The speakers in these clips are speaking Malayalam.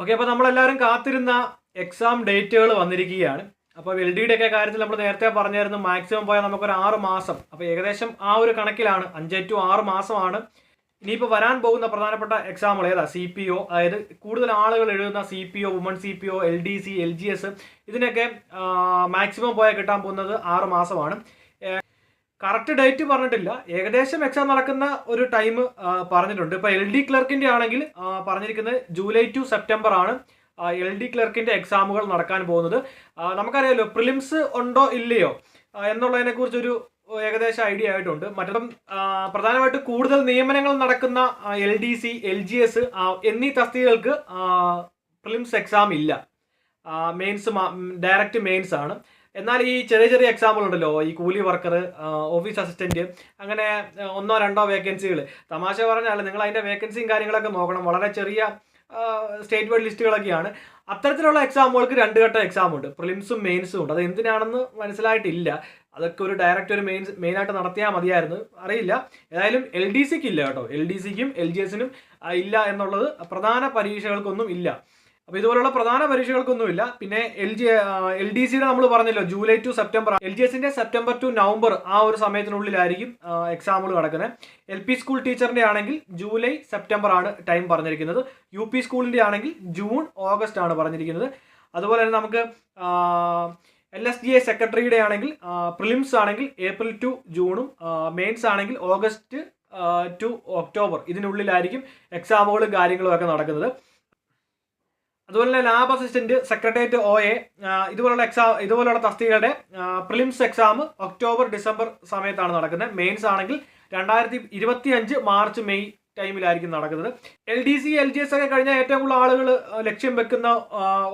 ഓക്കെ അപ്പോൾ നമ്മളെല്ലാവരും കാത്തിരുന്ന എക്സാം ഡേറ്റുകൾ വന്നിരിക്കുകയാണ്. അപ്പോൾ എൽ ഡിയുടെ ഒക്കെ കാര്യത്തിൽ നമ്മൾ നേരത്തെ പറഞ്ഞായിരുന്നു മാക്സിമം പോയാൽ നമുക്കൊരു ആറ് മാസം. അപ്പോൾ ഏകദേശം ആ ഒരു കണക്കിലാണ് അഞ്ച് ടു ആറ് മാസമാണ്. ഇനിയിപ്പോൾ വരാൻ പോകുന്ന പ്രധാനപ്പെട്ട എക്സാമുകൾ ഏതാ? സി പി ഒ അതായത് കൂടുതൽ ആളുകൾ എഴുതുന്ന C P O woman C P O L D C L G S ഇതിനൊക്കെ മാക്സിമം പോയാൽ കിട്ടാൻ പോകുന്നത് ആറ് മാസമാണ്. കറക്റ്റ് ഡേറ്റ് പറഞ്ഞിട്ടില്ല. ഏകദേശം എക്സാം നടക്കുന്ന ഒരു ടൈം പറഞ്ഞിട്ടുണ്ട്. ഇപ്പോൾ എൽ ഡി ക്ലർക്കിന്റെ ആണെങ്കിൽ പറഞ്ഞിരിക്കുന്നത് ജൂലൈ ടു സെപ്റ്റംബർ ആണ് എൽ ഡി ക്ലർക്കിന്റെ എക്സാമുകൾ നടക്കാൻ പോകുന്നത്. നമുക്കറിയാലോ പ്രിലിംസ് ഉണ്ടോ ഇല്ലയോ എന്നുള്ളതിനെ എന്നുള്ളതിനെക്കുറിച്ചൊരു ഏകദേശം ഐഡിയ ആയിട്ടുണ്ട്. മറ്റും പ്രധാനമായിട്ട് കൂടുതൽ നിയമനങ്ങൾ നടക്കുന്ന L D C L G S എന്നീ തസ്തികകൾക്ക് പ്രിലിംസ് എക്സാം ഇല്ല. മെയിൻസ് ഡയറക്റ്റ് മെയിൻസ് ആണ്. എന്നാൽ ഈ ചെറിയ ചെറിയ എക്സാമ്പിൾ ഉണ്ടല്ലോ ഈ കൂലി വർക്കർ ഓഫീസ് അസിസ്റ്റന്റ് അങ്ങനെ ഒന്നോ രണ്ടോ വേക്കൻസികൾ തമാശ പറഞ്ഞാൽ നിങ്ങൾ അതിന്റെ വേക്കൻസിയും കാര്യങ്ങളൊക്കെ നോക്കണം. വളരെ ചെറിയ സ്റ്റേറ്റ് വൈഡ് ലിസ്റ്റുകളൊക്കെയാണ് അത്തരത്തിലുള്ള എക്സാമുകൾക്ക് രണ്ട് ഘട്ട എക്സാം ഉണ്ട്. പ്രിലിംസും മെയിൻസും ഉണ്ട്. അത് എന്തിനാണെന്ന് മനസ്സിലായിട്ടില്ല. അതൊക്കെ ഒരു ഡയറക്റ്റ് ഒരു മെയിൻ മെയിനായിട്ട് നടത്തിയാൽ മതിയായിരുന്നു. അറിയില്ല. ഏതായാലും എൽ ഡി സിക്ക് ഇല്ല കേട്ടോ. എൽ ഡി സിക്കും എൽ ജി എസിനും ഇല്ല എന്നുള്ളത് പ്രധാന പരീക്ഷകൾക്കൊന്നും ഇല്ല. അപ്പോൾ ഇതുപോലുള്ള പ്രധാന പരീക്ഷകൾക്കൊന്നുമില്ല. പിന്നെ എൽ ജി എൽ ഡി സിയുടെ നമ്മൾ പറഞ്ഞല്ലോ July to September. L G എസിന്റെ സെപ്റ്റംബർ ടു നവംബർ ആ ഒരു സമയത്തിനുള്ളിലായിരിക്കും എക്സാമുകൾ നടക്കുന്നത് എൽ പി സ്കൂൾ ടീച്ചറിന്റെ ആണെങ്കിൽ ജൂലൈ സെപ്റ്റംബർ ആണ് ടൈം പറഞ്ഞിരിക്കുന്നത്. യു പി സ്കൂളിന്റെ ആണെങ്കിൽ ജൂൺ ഓഗസ്റ്റ് ആണ് പറഞ്ഞിരിക്കുന്നത്. അതുപോലെ തന്നെ നമുക്ക് എൽ എസ് ഡി എ സെക്രട്ടറിയുടെ ആണെങ്കിൽ പ്രിലിംസ് ആണെങ്കിൽ ഏപ്രിൽ ടു ജൂണും മെയിൻസ് ആണെങ്കിൽ ഓഗസ്റ്റ് ടു ഒക്ടോബർ ഇതിനുള്ളിലായിരിക്കും എക്സാമുകളും കാര്യങ്ങളും ഒക്കെ നടക്കുന്നത്. അതുപോലെ തന്നെ lab assistant secretariat O A ഇതുപോലുള്ള എക്സാം ഇതുപോലുള്ള തസ്തികകളുടെ പ്രിലിംസ് എക്സാം ഒക്ടോബർ ഡിസംബർ സമയത്താണ് നടക്കുന്നത്. മെയിൻസ് ആണെങ്കിൽ രണ്ടായിരത്തി ഇരുപത്തി അഞ്ച് മാർച്ച് മെയ് ടൈമിലായിരിക്കും നടക്കുന്നത്. L D C L G S ഒക്കെ കഴിഞ്ഞാൽ ഏറ്റവും കൂടുതൽ ആളുകൾ ലക്ഷ്യം വെക്കുന്ന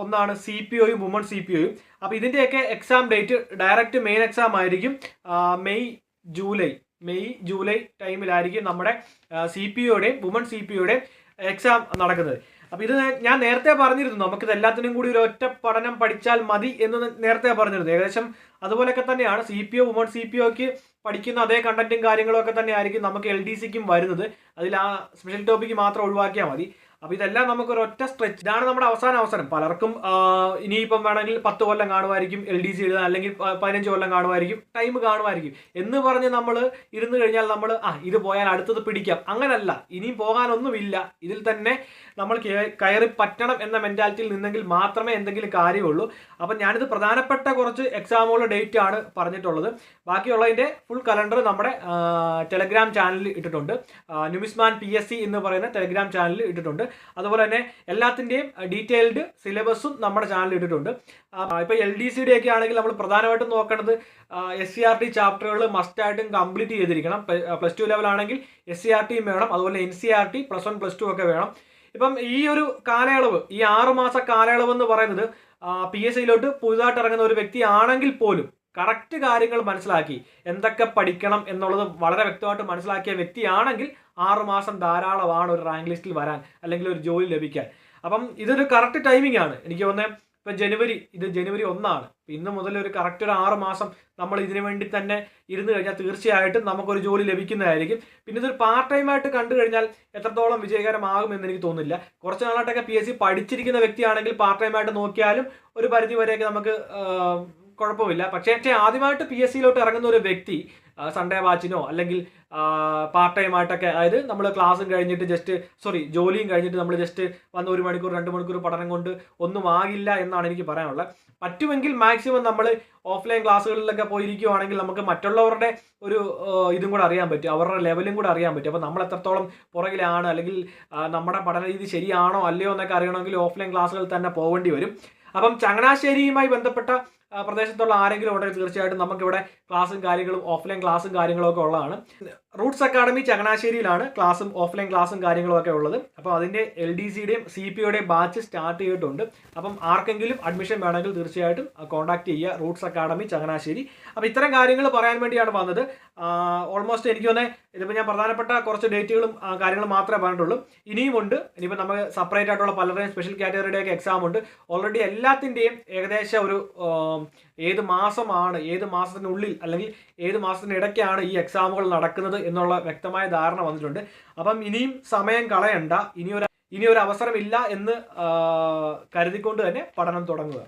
ഒന്നാണ് സി പി ഒയും വുമൺ സി പി ഒയും അപ്പോൾ ഇതിന്റെയൊക്കെ exam date direct main exam ആയിരിക്കും മെയ് ജൂലൈ മെയ് ജൂലൈ ടൈമിലായിരിക്കും നമ്മുടെ സി പി ഒയുടെയും വുമൺ സി പി ഒയുടെയും എക്സാം നടക്കുന്നത്. അപ്പോൾ ഇത് ഞാൻ നേരത്തെ പറഞ്ഞിരുന്നു നമുക്കിത് എല്ലാത്തിനും കൂടി ഒരു ഒറ്റ പഠനം പഠിച്ചാൽ മതി എന്ന് നേരത്തെ പറഞ്ഞിരുന്നു. ഏകദേശം അതുപോലെയൊക്കെ തന്നെയാണ് C P O woman C P ഒക്ക് പഠിക്കുന്ന അതേ കണ്ടന്റും കാര്യങ്ങളും ഒക്കെ തന്നെ ആയിരിക്കും നമുക്ക് എൽ ഡി സിക്കും വരുന്നത്. അതിൽ ആ സ്പെഷ്യൽ ടോപ്പിക്ക് മാത്രം ഒഴിവാക്കിയാൽ മതി. അപ്പോൾ ഇതെല്ലാം നമുക്ക് ഒരു ഒറ്റ സ്ട്രെച്ച് ഇതാണ് നമ്മുടെ അവസാന അവസരം. പലർക്കും ഇനിയിപ്പം വേണമെങ്കിൽ പത്ത് കൊല്ലം കാണുമായിരിക്കും എൽ ഡി സി എഴുതാൻ അല്ലെങ്കിൽ പതിനഞ്ച് കൊല്ലം കാണുമായിരിക്കും ടൈം കാണുമായിരിക്കും. എന്ന് പറഞ്ഞ് നമ്മൾ ഇരുന്ന് കഴിഞ്ഞാൽ നമ്മൾ ആ ഇത് പോയാൽ അടുത്തത് പിടിക്കാം. അങ്ങനല്ല. ഇനിയും പോകാനൊന്നുമില്ല. ഇതിൽ തന്നെ നമ്മൾ കയറി പറ്റണം എന്ന മെന്റാലിറ്റിയിൽ നിന്നെങ്കിൽ മാത്രമേ എന്തെങ്കിലും കാര്യമുള്ളൂ. അപ്പം ഞാനിത് പ്രധാനപ്പെട്ട കുറച്ച് എക്സാമുകളുടെ ഡേറ്റ് ആണ് പറഞ്ഞിട്ടുള്ളത്. ബാക്കിയുള്ളതിന്റെ ഫുൾ കലണ്ടർ നമ്മുടെ ടെലഗ്രാം ചാനലിൽ ഇട്ടിട്ടുണ്ട്. ന്യൂമിസ്മാൻ പി എസ് സി എന്ന് പറയുന്ന ടെലഗ്രാം ചാനലിൽ ഇട്ടിട്ടുണ്ട്. അതുപോലെ തന്നെ എല്ലാത്തിന്റെയും ഡീറ്റെയിൽഡ് സിലബസും നമ്മുടെ ചാനലിൽ ഇട്ടിട്ടുണ്ട്. ഇപ്പോൾ എൽ ഡി സിയുടെ ഒക്കെ ആണെങ്കിൽ നമ്മൾ പ്രധാനമായിട്ടും നോക്കേണ്ടത് എസ് സി ആർ ടി ചാപ്റ്ററുകൾ മസ്റ്റായിട്ടും കംപ്ലീറ്റ് ചെയ്തിരിക്കണം. പ്ലസ് ടു ലെവൽ ആണെങ്കിൽ എസ് സി ആർ ടിയും വേണം അതുപോലെ N C R T plus one plus two ഒക്കെ വേണം. ഇപ്പം ഈ ഒരു കാലയളവ് ഈ ആറുമാസ കാലയളവ് എന്ന് പറയുന്നത് പി എസ് സിയിലോട്ട് പുതുതായിട്ട് ഇറങ്ങുന്ന ഒരു വ്യക്തി ആണെങ്കിൽ പോലും കറക്റ്റ് കാര്യങ്ങൾ മനസ്സിലാക്കി. എന്തൊക്കെ പഠിക്കണം എന്നുള്ളത് വളരെ വ്യക്തമായിട്ട് മനസ്സിലാക്കിയ വ്യക്തിയാണെങ്കിൽ ആറുമാസം ധാരാളമാണ് ഒരു റാങ്ക് ലിസ്റ്റിൽ വരാൻ അല്ലെങ്കിൽ ഒരു ജോലി ലഭിക്കാൻ. അപ്പം ഇതൊരു കറക്റ്റ് ടൈമിംഗ് ആണ്. എനിക്ക് തോന്നുന്നത് ഇപ്പം ജനുവരി ഇത് ജനുവരി ഒന്നാണ്. ഇന്ന് മുതൽ ഒരു കറക്റ്റ് ഒരു ആറ് മാസം നമ്മൾ ഇതിനു വേണ്ടി തന്നെ ഇരുന്ന് കഴിഞ്ഞാൽ തീർച്ചയായിട്ടും നമുക്കൊരു ജോലി ലഭിക്കുന്നതായിരിക്കും. പിന്നെ ഇതൊരു പാർട്ട് ടൈം ആയിട്ട് കണ്ടു കഴിഞ്ഞാൽ എത്രത്തോളം വിജയകരമാകും എന്ന് എനിക്ക് തോന്നുന്നില്ല. കുറച്ച് നാളായിട്ടൊക്കെ പി എസ് സി പഠിച്ചിരിക്കുന്ന വ്യക്തിയാണെങ്കിൽ പാർട്ട് ടൈം ആയിട്ട് നോക്കിയാലും ഒരു പരിധി വരെയൊക്കെ നമുക്ക് കുഴപ്പമില്ല. പക്ഷേ ആദ്യമായിട്ട് പി എസ് സിയിലോട്ട് ഇറങ്ങുന്ന ഒരു വ്യക്തി സൺഡേ വാച്ചിനോ അല്ലെങ്കിൽ പാർട്ട് ടൈം ആയിട്ടൊക്കെ അതായത് നമ്മൾ ക്ലാസ്സും കഴിഞ്ഞിട്ട് ജസ്റ്റ് സോറി ജോലിയും കഴിഞ്ഞിട്ട് നമ്മൾ ജസ്റ്റ് വന്ന് ഒരു മണിക്കൂർ രണ്ട് മണിക്കൂർ പഠനം കൊണ്ട് ഒന്നും ആകില്ല എന്നാണ് എനിക്ക് പറയാനുള്ളത്. പറ്റുമെങ്കിൽ മാക്സിമം നമ്മൾ ഓഫ്ലൈൻ ക്ലാസ്സുകളിലൊക്കെ പോയിരിക്കുവാണെങ്കിൽ നമുക്ക് മറ്റുള്ളവരുടെ ഒരു ഇതും കൂടെ അറിയാൻ പറ്റും. അവരുടെ ലെവലും കൂടെ അറിയാൻ പറ്റും. അപ്പോൾ നമ്മൾ എത്രത്തോളം പുറകിലാണ് അല്ലെങ്കിൽ നമ്മുടെ പഠന രീതി ശരിയാണോ അല്ലയോ എന്നൊക്കെ അറിയണമെങ്കിൽ ഓഫ്ലൈൻ ക്ലാസ്സുകളിൽ തന്നെ പോകേണ്ടി വരും. അപ്പം ചങ്ങനാശ്ശേരിയുമായി ബന്ധപ്പെട്ട പ്രദേശത്തുള്ള ആരെങ്കിലും ഉണ്ടെങ്കിൽ തീർച്ചയായിട്ടും നമുക്കിവിടെ ക്ലാസ്സും കാര്യങ്ങളും ഓഫ്ലൈൻ ക്ലാസ്സും കാര്യങ്ങളും ഒക്കെ ഉള്ളതാണ്. റൂട്ട്സ് അക്കാഡമി ചങ്ങനാശ്ശേരിയിലാണ് ക്ലാസ്സും ഓഫ്ലൈൻ ക്ലാസ്സും കാര്യങ്ങളും ഒക്കെ ഉള്ളത്. അപ്പോൾ അതിന്റെ എൽ ഡി സിയുടെയും സി പി യുടെയും ബാച്ച് സ്റ്റാർട്ട് ചെയ്തിട്ടുണ്ട്. അപ്പം ആർക്കെങ്കിലും അഡ്മിഷൻ വേണമെങ്കിൽ തീർച്ചയായിട്ടും കോൺടാക്ട് ചെയ്യുക. Roots academy Changanassery. അപ്പോൾ ഇത്തരം കാര്യങ്ങൾ പറയാൻ വേണ്ടിയാണ് വന്നത്. ഓൾമോസ്റ്റ് എനിക്ക് തന്നെ ഇതിപ്പോൾ ഞാൻ പ്രധാനപ്പെട്ട കുറച്ച് ഡേറ്റുകളും കാര്യങ്ങളും മാത്രമേ പറഞ്ഞിട്ടുള്ളൂ. ഇനിയും ഉണ്ട്. ഇനിയിപ്പോൾ നമുക്ക് സെപ്പറേറ്റ് ആയിട്ടുള്ള പലരുടെയും സ്പെഷ്യൽ കാറ്റഗറിയുടെയൊക്കെ എക്സാം ഉണ്ട്. ഓൾറെഡി എല്ലാത്തിന്റെയും ഏകദേശം ഒരു ഏത് മാസമാണ് ഏത് മാസത്തിനുള്ളിൽ അല്ലെങ്കിൽ ഏത് മാസത്തിനിടയ്ക്കാണ് ഈ എക്സാമുകൾ നടക്കുന്നത് എന്നുള്ള വ്യക്തമായ ധാരണ വന്നിട്ടുണ്ട്. അപ്പം ഇനിയും സമയം കളയണ്ട. ഇനിയൊരു ഇനിയൊരു അവസരമില്ല എന്ന് കരുതിക്കൊണ്ട് തന്നെ പഠനം തുടങ്ങുക.